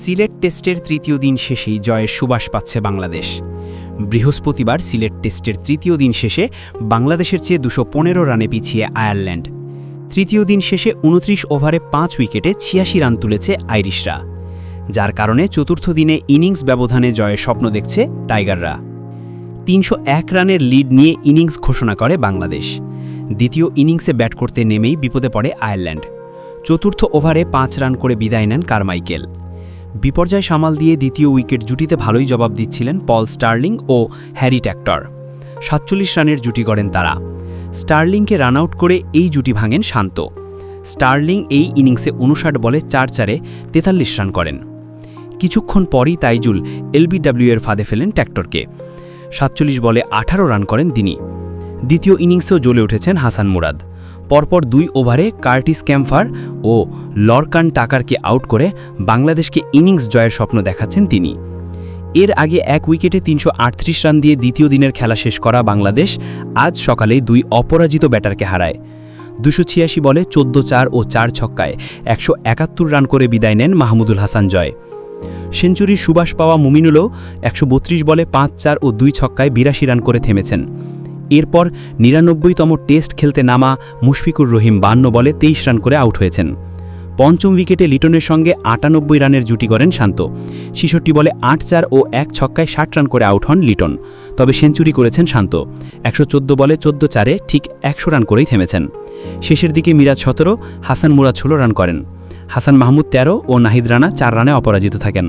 সিলেট টেস্টের তৃতীয় দিন শেষেই জয়ের সুবাস পাচ্ছে বাংলাদেশ। বৃহস্পতিবার সিলেট টেস্টের তৃতীয় দিন শেষে বাংলাদেশের চেয়ে দুশো রানে পিছিয়ে আয়ারল্যান্ড। তৃতীয় দিন শেষে উনত্রিশ ওভারে পাঁচ উইকেটে ছিয়াশি রান তুলেছে আইরিশরা। যার কারণে চতুর্থ দিনে ইনিংস ব্যবধানে জয়ের স্বপ্ন দেখছে টাইগাররা। তিনশো এক রানের লিড নিয়ে ইনিংস ঘোষণা করে বাংলাদেশ। দ্বিতীয় ইনিংসে ব্যাট করতে নেমেই বিপদে পড়ে আয়ারল্যান্ড। চতুর্থ ওভারে পাঁচ রান করে বিদায় নেন কারমাইকেল। বিপর্যয় সামাল দিয়ে দ্বিতীয় উইকেট জুটিতে ভালোই জবাব দিচ্ছিলেন পল স্টার্লিং ও হ্যারি ট্যাক্টর। সাতচল্লিশ রানের জুটি গড়েন তারা। স্টার্লিংকে রান আউট করে এই জুটি ভাঙেন শান্ত। স্টার্লিং এই ইনিংসে উনষাট বলে চার চারে তেতাল্লিশ রান করেন। কিছুক্ষণ পরই তাইজুল এলবিডব্লিউ এর ফাঁদে ফেলেন ট্যাক্টরকে। সাতচল্লিশ বলে আঠারো রান করেন তিনি। দ্বিতীয় ইনিংসেও জ্বলে উঠেছেন হাসান মুরাদ। পরপর দুই ওভারে কার্টিস ক্যাম্ফার ও লরকান টাকারকে আউট করে বাংলাদেশকে ইনিংস জয়ের স্বপ্ন দেখাচ্ছেন তিনি। এর আগে এক উইকেটে তিনশো আটত্রিশ রান দিয়ে দ্বিতীয় দিনের খেলা শেষ করা বাংলাদেশ আজ সকালে দুই অপরাজিত ব্যাটারকে হারায়। দুশো ছিয়াশি বলে চোদ্দ চার ও চার ছক্কায় একশো একাত্তর রান করে বিদায় নেন মাহমুদুল হাসান জয়। সেঞ্চুরির সুবাস পাওয়া মুমিনুলও একশো বত্রিশ বলে পাঁচ চার ও দুই ছক্কায় বিরাশি রান করে থেমেছেন। এরপর নিরানব্বইতম টেস্ট খেলতে নামা মুশফিকুর রহিম বান্ন বলে তেইশ রান করে আউট হয়েছেন। পঞ্চম উইকেটে লিটনের সঙ্গে আটানব্বই রানের জুটি করেন শান্ত। ছিষট্টি বলে আট চার ও এক ছক্কায় ষাট রান করে আউট হন লিটন। তবে সেঞ্চুরি করেছেন শান্ত। একশো চোদ্দ বলে চোদ্দ চারে ঠিক একশো রান করেই থেমেছেন। শেষের দিকে মিরাজ সতেরো, হাসান মুরাদ ষোলো রান করেন। হাসান মাহমুদ তেরো ও নাহিদ রানা চার রানে অপরাজিত থাকেন।